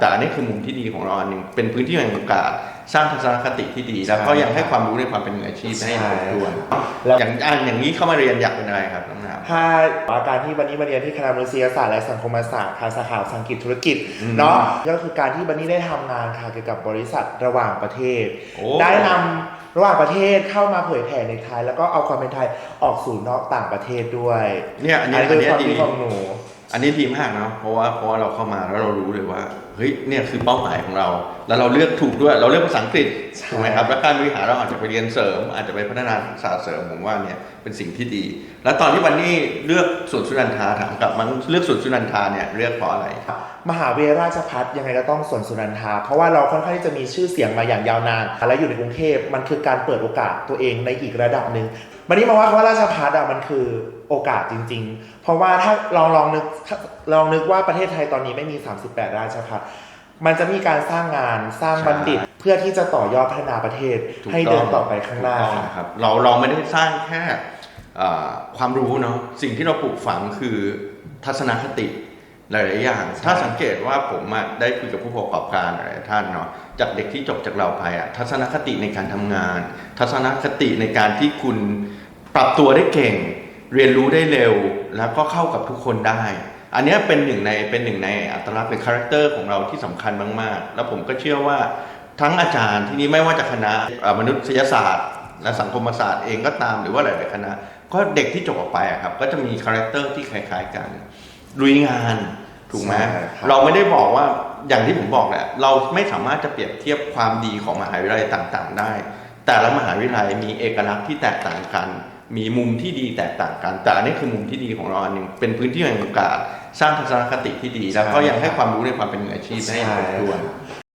แต่อันนี้คือมุมที่ดีของเราอันหนึ่งเป็นพื้นที่แห่งโอกาสสร้างทัศนคติที่ดีแล้วก็ยังให้ความรู้ในความเป็นมืออาชีพให้ครบถ้วนแล้วอย่างอ่านอย่างนี้เข้ามาเรียนอยากเป็นอะไรครับน้องน้ำถ้าอาการที่บันนี้มาเรียนที่คณะมนุษยศาสตร์และสังคมศาสตร์ทางสาขาสังกฤษธุรกิจอืมเนาะก็คือการที่บันนี้ได้ทำงานค่ะเกี่ยวกับบริษัทระหว่างประเทศ โอ้ ได้นำระหว่างประเทศเข้ามาเผยแผ่ในไทย แล้วก็เอาความเป็นไทยออกสู่นอกต่างประเทศด้วยเนี่ยอันนี้อัอันนนี้นี้ความดี คิดของหนูอันนี้ดีมากนะเพราะว่าเพราะว่าเราเข้ามาแล้วเรารู้เลยว่าเฮ้ยเนี่ยคือเป้าหมายของเรา แล้วเราเลือกถูกด้วย เราเลือกภาษาอังกฤษถูกไหมครับแล้วการบริหารเราอาจจะไปเรียนเสริม อาจจะไปพัฒนาทักษะเสริมผมว่าเนี่ยเป็นสิ่งที่ดี แล้วตอนที่วันนี้เลือกสวนสุนันทาถามกลับมันเลือกสวนสุนันทาเนี่ยเลือกเพราะอะไร มหาวิทยาลัยราชภัฏยังไงก็ต้องสวนสุนันทา เพราะว่าเราค่อนข้างที่จะมีชื่อเสียงมาอย่างยาวนานและอยู่ในกรุงเทพมันคือการเปิดโอกาสตัวเองในอีกระดับหนึ่ง วันนี้มาว่าคำว่าราชภัฏอะมันคือโอกาสจริง ๆ เพราะว่าถ้าลองลองนึกถ้าลองนึกว่าประเทศไทยตอนนี้ไม่มี 38 ราชภัฏมันจะมีการสร้างงานสร้างบัณฑิต เพื่อที่จะต่อยอดพัฒนาประเทศถูกให้ต้เดิองนต่อไปข้างหน้าถูกต้องครับเราเราไม่ได้สร้างแค่เอ่อความรู้เนาะสิ่งที่เราปลูกฝังคือทัศนคติ หลายๆอย่าง ถ้าสังเกตว่าผมได้คุยกับผู้ประกอบการหลายท่านเนาะจากเด็กที่จบจากเราไปอะทัศนคติในการทำงาน ทัศนคติในการที่คุณปรับตัวได้เก่ง เรียนรู้ได้เร็ว แล้วก็เข้ากับทุกคนได้ อันนี้เป็นหนึ่งในเป็นหนึ่งในอัตลักษณ์เป็นคาแรคเตอร์ของเราที่สำคัญมากๆ แล้วผมก็เชื่อว่าทั้งอาจารย์ที่นี้ไม่ว่าจะคณะมนุษยศาสตร์ และสังคมศาสตร์เองก็ตามหรือว่าหลายๆคณะ ก็เด็กที่จบออกไปอะครับก็จะมีคาแรคเตอร์ที่คล้ายๆกัน ลุยงานถูกไหมใช่ครับ เราไม่ได้บอกว่าอย่างที่ผมบอกแหละเราไม่สามารถจะเปรียบเทียบความดีของมหาวิทยาลัยต่างๆ ได้ แต่ละมหาวิทยาลัยมีเอกลักษณ์ที่แตกต่างกัน มีมุมที่ดีแตกต่างกัน แต่อันนี้คือมุมที่ดีของเราอันหนึ่งเป็นพื้นที่แห่งโอกาสสร้างทัศนคติที่ดี แล้วก็ยังให้ความรู้ในความเป็นมืออาชีพให้ครบถ้วน